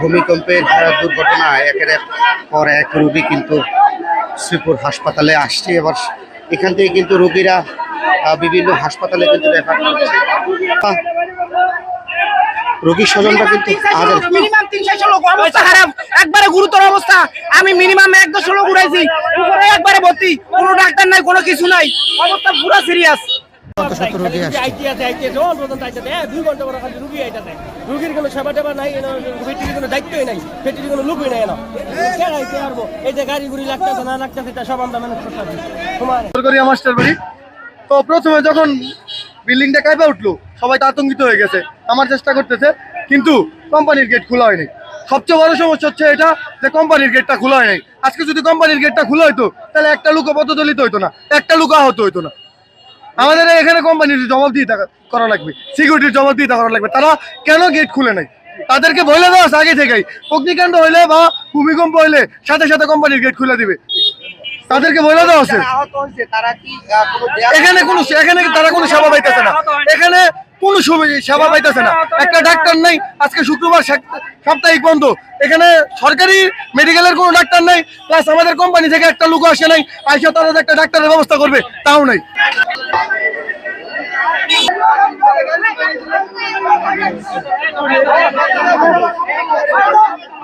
ভূমিকম্পের দুর্ঘটনায় একের পর এক রোগী কিন্তু শ্রীপুর হাসপাতালে আসছে। এবার এখান থেকে কিন্তু রোগীরা বিভিন্ন হাসপাতালে কিন্তু রেফার করছে রোগীর স্বজনরা কিন্তু মিনিমাম তিনশো অবস্থা। খারাপ একবারে গুরুতর অবস্থা। আমি মিনিমাম এক দশ লোক উড়াইছি উপরে একবারে ভর্তি। কোনো ডাক্তার নাই কোনো কিছু নাই। অবস্থা পুরো সিরিয়াস কত শত রোগী আসছে? আইটি আছে অল পর্যন্ত আইতে দুই ঘণ্টা পরে খালি রুগী রুগীর কোনো সেবা টেবা নাই ফেটির কোনো দায়িত্বই নাই। ফেটির কোনো লুকই নাই এনো কে আইতে পারব? এই যে গাড়ি গুড়ি লাগতেছে না লাগতেছে তা সব আমরা ম্যানেজ করতে তোমার সরকারি মাস্টার বাড়ি তো প্রথমে যখন বিল্ডিংটা কাইপা উঠল সবাই তো আতঙ্কিত হয়ে গেছে আমার চেষ্টা করতেছে কিন্তু কোম্পানির গেট খোলা হয়নি। সবচেয়ে বড় সমস্যা হচ্ছে এটা যে কোম্পানির গেটটা খোলা হয়নি। আজকে যদি কোম্পানির গেটটা খোলা হইতো তাহলে একটা লুকো পদদলিত হইতো না একটা লুকা হতো হইতো না। আমাদের এখানে কোম্পানির জবাব দিয়ে করা লাগবে সিকিউরিটির জবাব দিয়ে করা লাগবে। তারা কেন গেট খুলে নাই? তাদেরকে বলে দেওয়া আগে থেকেই অগ্নিকাণ্ড হইলে বা ভূমিকম্প হইলে সাথে সাথে কোম্পানির গেট খুলে দিবে। তাদেরকে বলে দেওয়া আছে। আহত এখানে কোনো এখানে তারা কোনো সেবা পাইতেছে না। এখানে কোনো সুবি- সেবা পাইতেছে না। একটা ডাক্তার নাই আজকে শুক্রবার সাপ্তাহিক বন্ধ। এখানে সরকারি মেডিকেলের কোনো ডাক্তার নাই প্লাস আমাদের কোম্পানি থেকে একটা লোক আসে নাই আইসা তারা একটা ডাক্তারের ব্যবস্থা করবে তাও নাই।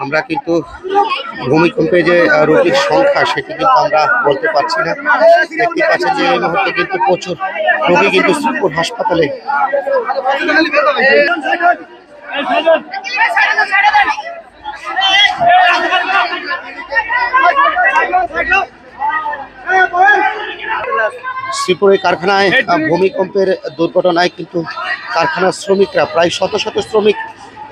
আমরা কিন্তু ভূমিকম্পে যে রোগীর সংখ্যা সেটি কিন্তু আমরা বলতে পারছি না। দেখতে পাচ্ছেন যে এই মুহূর্তে কিন্তু প্রচুর রোগী কিন্তু শ্রীপুর হাসপাতালে শ্রীপুরের কারখানায় ভূমিকম্পের দুর্ঘটনায় কিন্তু কারখানার শ্রমিকরা, প্রায় শত শত শ্রমিক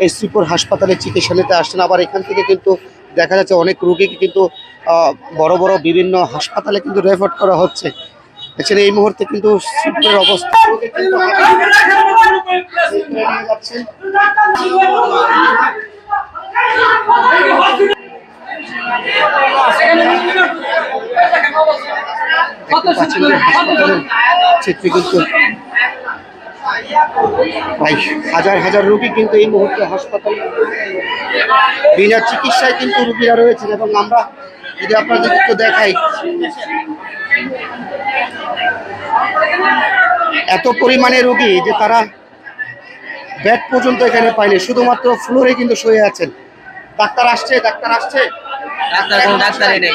এই শ্রীপুর হাসপাতালে চিকিৎসা নিতে আসছেন। আবার এখান থেকে কিন্তু দেখা যাচ্ছে অনেক রোগীকে কিন্তু বড় বড় বিভিন্ন হাসপাতালে কিন্তু রেফার করা হচ্ছে। দেখছেন এই মুহূর্তে কিন্তু শ্রীপুরের অবস্থা। কিন্তু প্রায় হাজার হাজার রুগী কিন্তু এই মুহূর্তে হাসপাতালে। বিনা চিকিৎসায় কিন্তু রোগীরা রয়েছেন এবং আমরা যদি আপনাদের একটু দেখাই, এত পরিমাণে রুগী যে তারা বেড পর্যন্ত এখানে পায়নি, শুধুমাত্র ফ্লোরে কিন্তু শুয়ে আছেন। ডাক্তার আসছে ডাক্তার আসছে? ডাক্তার কোনো ডাক্তারই নেই।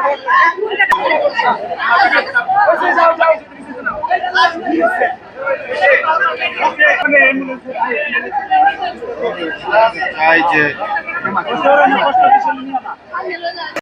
চাই যে